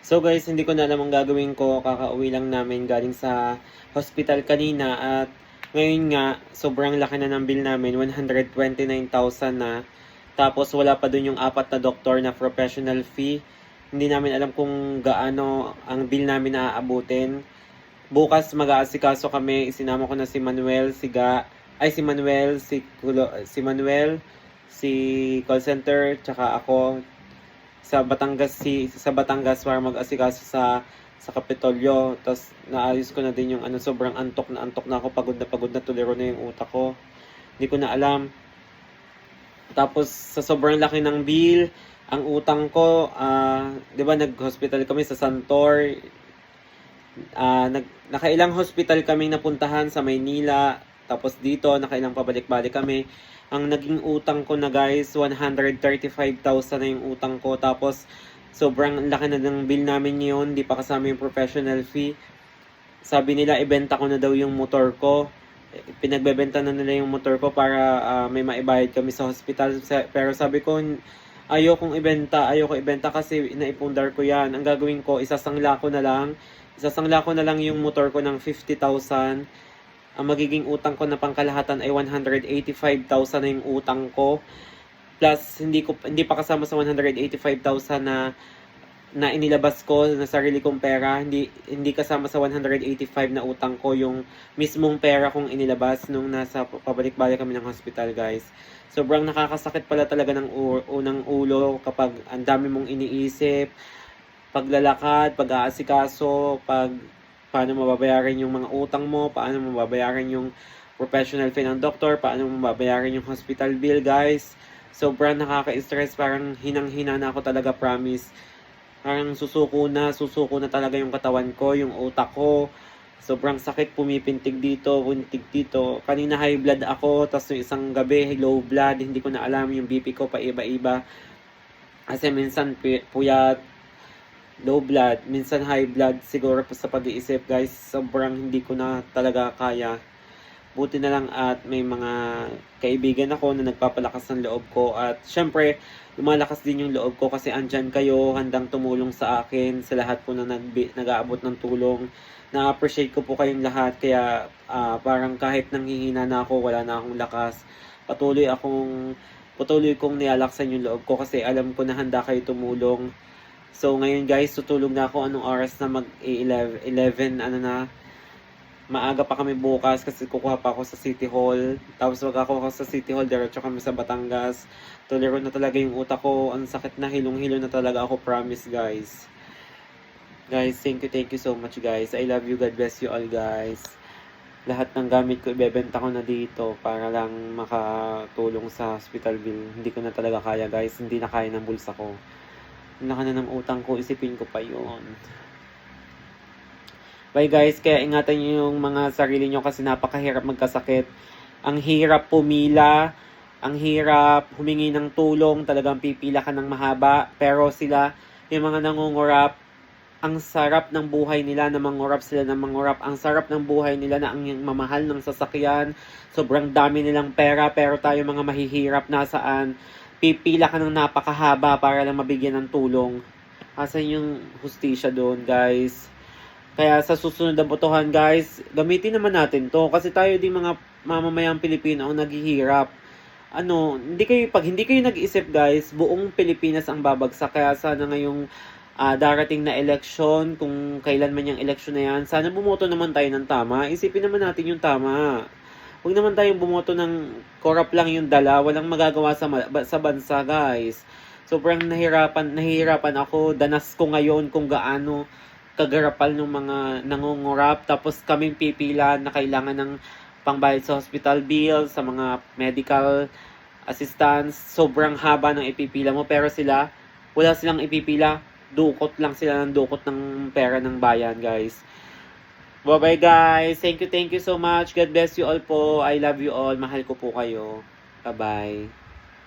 So guys, hindi ko na alam ang gagawin ko. Kakauwi lang namin galing sa hospital kanina at ngayon nga, sobrang laki na ng bill namin. 129,000 na. Tapos wala pa dun yung apat na doktor na professional fee. Hindi namin alam kung gaano ang bill namin na aabutin. Bukas mag-aasikaso kami. Isinama ko na si Manuel, si Ga, ay si Manuel, si Kulo, si Manuel, si call center, tsaka ako sa Batangas si sa Batangas para mag-asikaso sa sa Kapitolyo. Tapos naayos ko na din yung ano sobrang antok na antok na ako, pagod na pagod na tuliro na yung utak ko. Hindi ko na alam. Tapos sa sobrang laki ng bill, ang utang ko, ah, 'di ba nag-hospital kami sa Santor. Ah, nag nakailang hospital kaming napuntahan sa Maynila. Tapos dito, nakailang pabalik-balik kami. Ang naging utang ko na guys, 135,000 na yung utang ko. Tapos, sobrang laki na ng bill namin ngayon. Di pa kasama yung professional fee. Sabi nila, ibenta ko na daw yung motor ko. Pinagbebenta na nila yung motor ko para ah, may maibayad kami sa hospital. Pero sabi ko, ayaw kong ibenta. Ayaw ko ibenta kasi naipundar ko yan. Ang gagawin ko, isasangla ko na lang. Isasangla ko na lang yung motor ko ng 50,000 ang magiging utang ko na pangkalahatan ay 185,000 na yung utang ko. Plus hindi ko hindi pa kasama sa 185,000 na na inilabas ko na sarili kong pera, hindi hindi kasama sa 185 na utang ko yung mismong pera kong inilabas nung nasa pabalik-balik kami ng hospital, guys. Sobrang nakakasakit pala talaga ng unang ulo kapag ang dami mong iniisip, paglalakad, pag-aasikaso, pag paano mababayaran yung mga utang mo, paano mababayaran yung professional fee ng doktor, paano mababayaran yung hospital bill, guys. Sobrang nakaka-stress, parang hinang-hina na ako talaga, promise. Parang susuko na, susuko na talaga yung katawan ko, yung utak ko. Sobrang sakit, pumipintig dito, puntig dito. Kanina high blood ako, tapos yung isang gabi low blood, hindi ko na alam yung BP ko pa iba-iba. Kasi minsan puyat, low blood, minsan high blood, siguro pa sa pag-iisip guys, sobrang hindi ko na talaga kaya. Buti na lang at may mga kaibigan ako na nagpapalakas ng loob ko at syempre, lumalakas din yung loob ko kasi andyan kayo, handang tumulong sa akin, sa lahat po na nag nag-aabot ng tulong. Na-appreciate ko po kayong lahat kaya ah, parang kahit nanghihina na ako, wala na akong lakas, patuloy akong patuloy kong nilalaksan yung loob ko kasi alam ko na handa kayo tumulong. So ngayon guys, tutulog na ako anong oras na mag 11, 11 ano na maaga pa kami bukas kasi kukuha pa ako sa City Hall. Tapos wag ako sa City Hall, diretso kami sa Batangas. Tuliro na talaga yung utak ko. Ang sakit na, hilong-hilo na talaga ako, promise guys. Guys, thank you, thank you so much guys. I love you, God bless you all guys. Lahat ng gamit ko, ibebenta ko na dito para lang makatulong sa hospital bill. Hindi ko na talaga kaya guys, hindi na kaya ng bulsa ko. Laki na ng utang ko, isipin ko pa yun. Bye guys, kaya ingatan nyo yung mga sarili nyo kasi napakahirap magkasakit. Ang hirap pumila, ang hirap humingi ng tulong, talagang pipila ka ng mahaba. Pero sila, yung mga nangungurap, ang sarap ng buhay nila na mangurap sila ng mangurap. Ang sarap ng buhay nila na ang mamahal ng sasakyan. Sobrang dami nilang pera pero tayo mga mahihirap nasaan. Pipila ka ng napakahaba para lang mabigyan ng tulong. Asan yung hustisya doon guys? Kaya sa susunod na botohan guys, gamitin naman natin to kasi tayo din mga mamamayang Pilipino ang naghihirap. Ano, hindi kayo pag hindi kayo nag-isip guys, buong Pilipinas ang babagsak kaya sana ngayong ah, darating na election, kung kailan man yung election na yan, sana bumoto naman tayo ng tama. Isipin naman natin yung tama. Huwag naman tayong bumoto ng corrupt lang yung dala, walang magagawa sa sa bansa, guys. Sobrang nahirapan, nahihirapan ako, danas ko ngayon kung gaano kagarapal ng mga nangungurap tapos kaming pipila na kailangan ng pangbayad sa hospital bill, sa mga medical assistance. Sobrang haba ng ipipila mo pero sila, wala silang ipipila. Dukot lang sila ng dukot ng pera ng bayan, guys. Bye-bye, guys. Thank you, thank you so much. God bless you all po. I love you all. Mahal ko po kayo. Bye-bye.